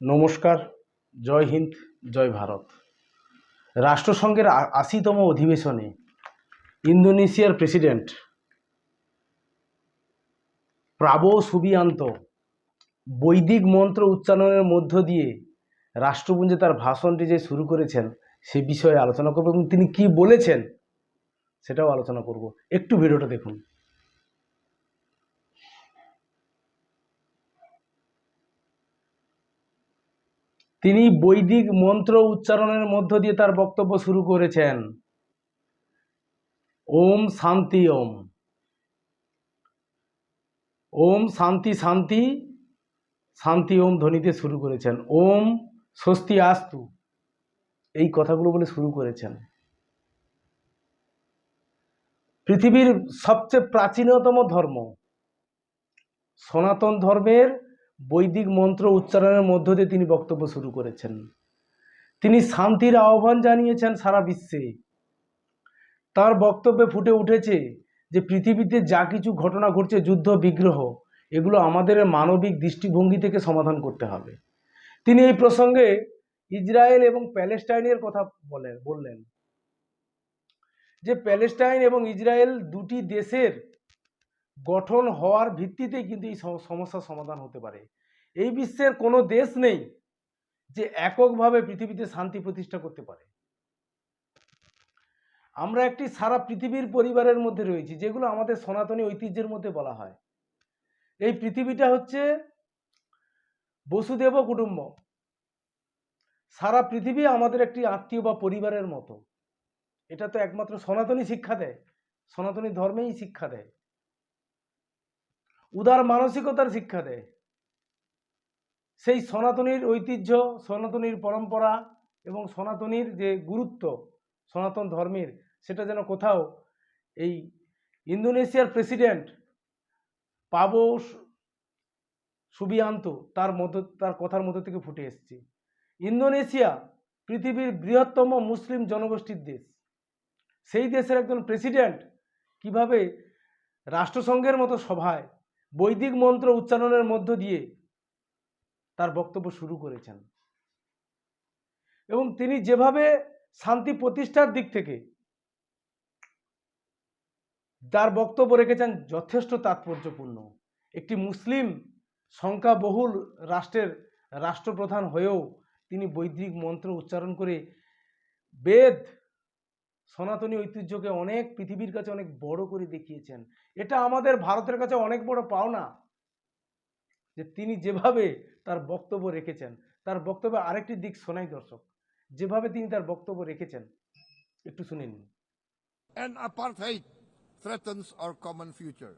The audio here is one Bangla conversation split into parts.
নমস্কার, জয় হিন্দ, জয় ভারত। রাষ্ট্রসংঘের আশিতম অধিবেশনে ইন্দোনেশিয়ার প্রেসিডেন্ট প্রাবো সুবিয়ান্ত বৈদিক মন্ত্র উচ্চারণের মধ্য দিয়ে রাষ্ট্রপুঞ্জে তার ভাষণটি যে শুরু করেছেন সে বিষয়ে আলোচনা করব এবং তিনি কি বলেছেন সেটাও আলোচনা করব। একটু ভিডিওটা দেখুন। তিনি বৈদিক মন্ত্র উচ্চারণের মধ্য দিয়ে তার বক্তব্য শুরু করেছেন। ওম শান্তি, ওম। ওম শান্তি শান্তি। শান্তি, ওম ধ্বনিতে শুরু করেছেন। ওম স্বস্তি আস্তু। এই কথাগুলো বলে শুরু করেছেন। পৃথিবীর সবচেয়ে প্রাচীনতম ধর্ম সনাতন ধর্মের বৈদিক মন্ত্র উচ্চারণের মধ্য দিয়ে তিনি বক্তব্য শুরু করেছেন। তিনি শান্তির আহ্বান জানিয়েছেন সারা বিশ্বে। তার বক্তব্যে ফুটে উঠেছে যে পৃথিবীতে যা কিছু ঘটনা ঘটছে, যুদ্ধ, বিগ্রহ, এগুলো আমাদের মানবিক দৃষ্টিভঙ্গি থেকে সমাধান করতে হবে। তিনি এই প্রসঙ্গে ইসরায়েল এবং প্যালেস্টাইনের কথা বলেন বললেন যে প্যালেস্টাইন এবং ইসরায়েল দুটি দেশের গঠন হওয়ার ভিত্তিতেই কিন্তু এই সমস্যার সমাধান হতে পারে। এই বিশ্বের কোনো দেশ নেই যে এককভাবে পৃথিবীতে শান্তি প্রতিষ্ঠা করতে পারে। আমরা একটি সারা পৃথিবীর পরিবারের মধ্যে রয়েছি, যেগুলো আমাদের সনাতনী ঐতিহ্যের মধ্যে বলা হয়। এই পৃথিবীটা হচ্ছে বসুদেব কুটুম্ব। সারা পৃথিবী আমাদের একটি আত্মীয় বা পরিবারের মতো। এটা তো একমাত্র সনাতনী শিক্ষা দেয়। সনাতনী ধর্মেই শিক্ষা দেয়। উদার মানসিকতার শিক্ষা দেয়। সেই সনাতনীর ঐতিহ্য, সনাতনীর পরম্পরা এবং সনাতনীর যে গুরুত্ব, সনাতন ধর্মের, সেটা যেন কোথাও এই ইন্দোনেশিয়ার প্রেসিডেন্ট পাবো সুবিয়ান্ত তার মধ্য, তার কথার মধ্য থেকে ফুটে এসছে। ইন্দোনেশিয়া পৃথিবীর বৃহত্তম মুসলিম জনগোষ্ঠীর দেশ। সেই দেশের একজন প্রেসিডেন্ট কীভাবে রাষ্ট্রসংঘের মতো সভায় বৈদিক মন্ত্র উচ্চারণের মধ্য দিয়ে তার বক্তব্য শুরু করেছেন। এবং তিনি যেভাবে শান্তি প্রতিষ্ঠার দিক থেকে তার বক্তব্য রেখেছেন যথেষ্ট তাৎপর্যপূর্ণ। একটি মুসলিম সংখ্যাবহুল রাষ্ট্রের রাষ্ট্রপ্রধান হয়েও তিনি বৈদিক মন্ত্র উচ্চারণ করে বেদ সনাতনী ঐতিহ্যকে অনেক পৃথিবীর কাছে অনেক বড় করে দেখিয়েছেন। এটা আমাদের ভারতের কাছে অনেক বড় পাওনা যে তিনি যেভাবে তার বক্তব্য রেখেছেন। তার বক্তব্যে আরেকটি দিক শোনাই দর্শক। যেভাবে তিনি তার বক্তব্য রেখেছেন একটু শুনে নিন। And apartheid threatens our common future.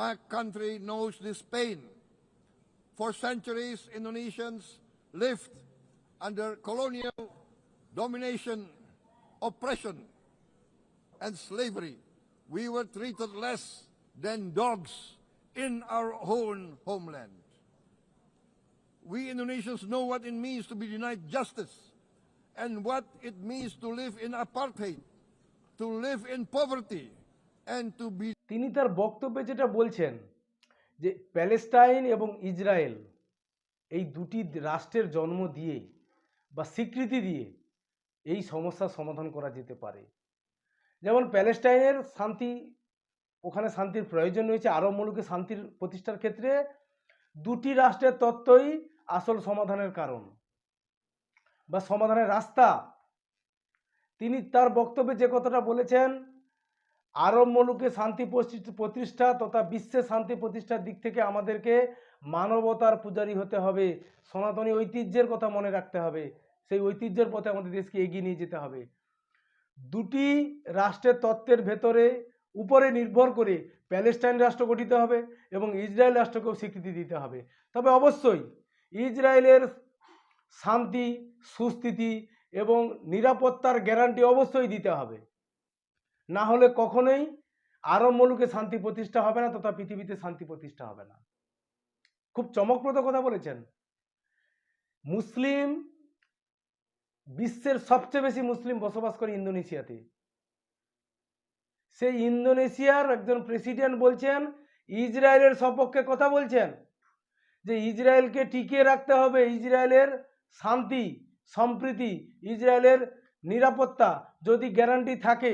My country knows this pain. For centuries, Indonesians lived under colonial domination, oppression, and slavery. We were treated less than dogs in our own homeland. We Indonesians know what it means to be denied justice and what it means to live in apartheid, to live in poverty, and to be তিনি তার বক্তব্যে যেটা বলছেন যে প্যালেস্টাইন এবং ইসরায়েল এই দুটি রাষ্ট্রের জন্ম দিয়ে বা স্বীকৃতি দিয়ে এই সমস্যার সমাধান করা যেতে পারে। যেমন প্যালেস্টাইনের শান্তি, ওখানে শান্তির প্রয়োজন রয়েছে। আরব মুলুকে শান্তির প্রতিষ্ঠার ক্ষেত্রে দুটি রাষ্ট্রের তত্ত্বই আসল সমাধানের কারণ বা সমাধানের রাস্তা। তিনি তার বক্তব্যে যে কথাটা বলেছেন, আরব মুলুকে শান্তি প্রতিষ্ঠ- প্রতিষ্ঠা তথা বিশ্বে শান্তি প্রতিষ্ঠার দিক থেকে আমাদেরকে মানবতার পূজারী হতে হবে। সনাতনী ঐতিহ্যের কথা মনে রাখতে হবে। সেই ঐতিহ্যের পথে আমাদের দেশকে এগিয়ে নিয়ে যেতে হবে। দুটি রাষ্ট্রের তত্ত্বের ভেতরে উপরে নির্ভর করে প্যালেস্টাইন রাষ্ট্র গঠিত হবে এবং ইসরায়েল রাষ্ট্রকেও স্বীকৃতি দিতে হবে। তবে অবশ্যই ইসরায়েলের শান্তি, সুস্থিতি এবং নিরাপত্তার গ্যারান্টি অবশ্যই দিতে হবে। না হলে কখনোই আরব মুলুকে শান্তি প্রতিষ্ঠা হবে না, তথা পৃথিবীতে শান্তি প্রতিষ্ঠা হবে না। খুব চমকপ্রদ কথা বলেছেন। মুসলিম বিশ্বের সবচেয়ে বেশি মুসলিম বসবাস করে ইন্দোনেশিয়াতে। সেই ইন্দোনেশিয়ার একজন প্রেসিডেন্ট বলছেন, ইসরায়েলের সপক্ষে কথা বলছেন যে ইসরায়েলকে টিকিয়ে রাখতে হবে ইসরায়েলের শান্তি, সম্প্রীতি, ইসরায়েলের নিরাপত্তা যদি গ্যারান্টি থাকে,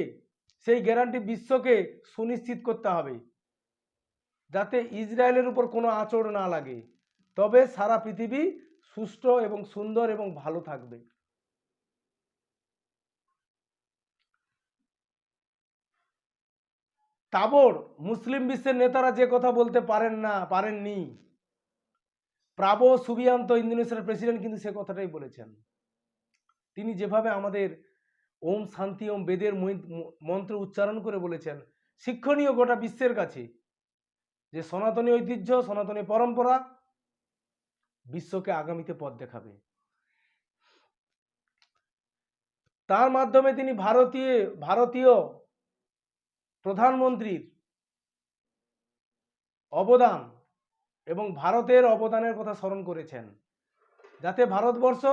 সেই গ্যারান্টি বিশ্বকে সুনিশ্চিত করতে হবে যাতে ইসরায়েলের উপর কোনো আঁচড় না লাগে। তবে সারা পৃথিবী সুষ্ঠু এবং সুন্দর এবং ভালো থাকবে। তাবর, মুসলিম বিশ্বের নেতারা যে কথা বলতে পারেন না, পারেননি। প্রাবো সুবিয়ান্ত ইন্দোনেশিয়ার প্রেসিডেন্ট কিন্তু সে কথাটাই বলেছেন। তিনি যেভাবে আমাদের ওম শান্তি, ওম বেদের মন্ত্র উচ্চারণ করে বলেছেন, শিক্ষণীয় গোটা বিশ্বের কাছে যে সনাতনী ঐতিহ্য, সনাতনী পরম্পরা বিশ্বকে আগামীতে পথ দেখাবে। তার মাধ্যমে তিনি ভারতীয় ভারতীয় প্রধানমন্ত্রীর অবদান এবং ভারতের অবদানের কথা স্মরণ করেছেন। যাতে ভারতবর্ষ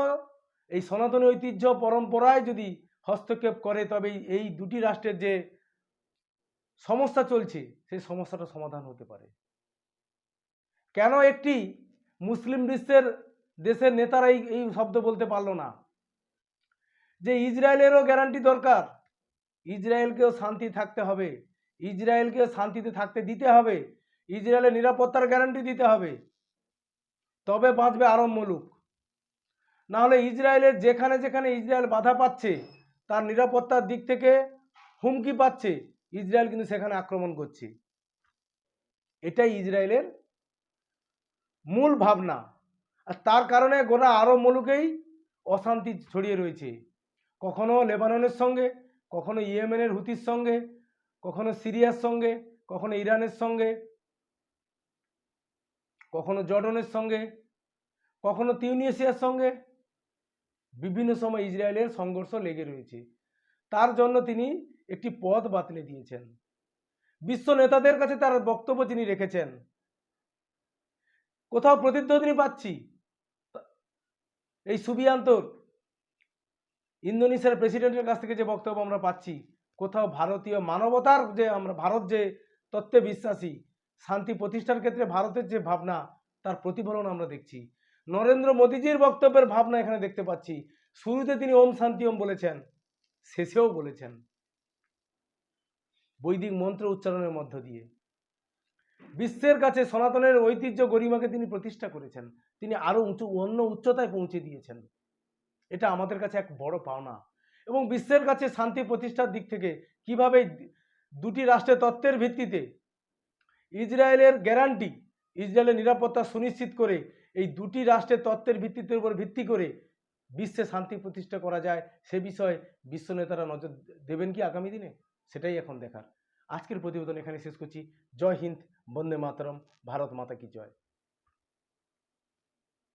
এই সনাতনী ঐতিহ্য পরম্পরায় যদি হস্তক্ষেপ করে তবে এই- দুটি রাষ্ট্রের যে সমস্যা চলছে, সেই সমস্যাটা সমাধান হতে পারে। কেন একটি মুসলিম বিশ্বের দেশের নেতারা এই শব্দ বলতে পারল না? যে ইসরায়েলেরও গ্যারান্টি দরকার ইসরায়েলকেও শান্তি থাকতে হবে। ইসরায়েলকেও শান্তিতে থাকতে দিতে হবে। ইসরায়েলের নিরাপত্তার গ্যারান্টি দিতে হবে। তবে বাঁচবে আরব মুলুক না হলে ইসরায়েলের যেখানে যেখানে ইসরায়েল বাধা পাচ্ছে, তার নিরাপত্তার দিক থেকে হুমকি পাচ্ছে, ইসরায়েল কিন্তু সেখানে আক্রমণ করছে। এটাই ইসরায়েলের মূল ভাবনা। আর তার কারণে গোটা আরব মুলুকেই অশান্তি ছড়িয়ে রয়েছে। কখনো লেবাননের সঙ্গে কখনো ইয়েমেনের হুতির সঙ্গে, কখনো সিরিয়ার সঙ্গে, কখনো ইরানের সঙ্গে, কখনো জর্ডনের সঙ্গে, কখনো তিউনিসিয়ার সঙ্গে, বিভিন্ন সময় ইসরায়েলের সংঘর্ষ লেগে রয়েছে। তার জন্য তিনি একটি পদ বাতলে দিয়েছেন। বিশ্ব নেতাদের কাছে তার বক্তব্য তিনি রেখেছেন। কোথাও প্রতিধ্বনি পাচ্ছি? এই সুবিয়ান্তর ইন্দোনেশিয়ার প্রেসিডেন্টের কাছ থেকে যে বক্তব্য আমরা পাচ্ছি, কোথাও ভারতীয় মানবতার যে আমরা, ভারত যে তত্ত্বে বিশ্বাসী, শান্তি প্রতিষ্ঠার ক্ষেত্রে ভারতের যে ভাবনা, তার প্রতিফলন আমরা দেখছি। নরেন্দ্র মোদীজির বক্তব্যের ভাবনা এখানে দেখতে পাচ্ছি। শুরুতে তিনি ওম শান্তি ওম বলেছেন, শেষেও বলেছেন। বৈদিক মন্ত্র উচ্চারণের মধ্য দিয়ে। বিশ্বের কাছে সনাতনের ঐতিহ্য গরিমাকে তিনি প্রতিষ্ঠা করেছেন। তিনি আরও উঁচু, অন্য উচ্চতায় পৌঁছে দিয়েছেন। এটা আমাদের কাছে এক বড় পাওনা। এবং বিশ্বের কাছে শান্তি প্রতিষ্ঠার দিক থেকে কীভাবে দুটি রাষ্ট্রের তত্ত্বের ভিত্তিতে ইসরায়েলের গ্যারান্টি ইসরায়েলের নিরাপত্তা সুনিশ্চিত করে এই দুটি রাষ্ট্রের তত্ত্বের ভিত্তিতে উপর ভিত্তি করে বিশ্বে শান্তি প্রতিষ্ঠা করা যায়, সে বিষয়ে বিশ্ব নেতারা নজর দেবেন কি আগামী দিনে? সেটাই এখন দেখার। আজকের প্রতিবেদন এখানে শেষ করছি। জয় হিন্দ, বন্দে মাতরম, ভারত মাতা কি জয়।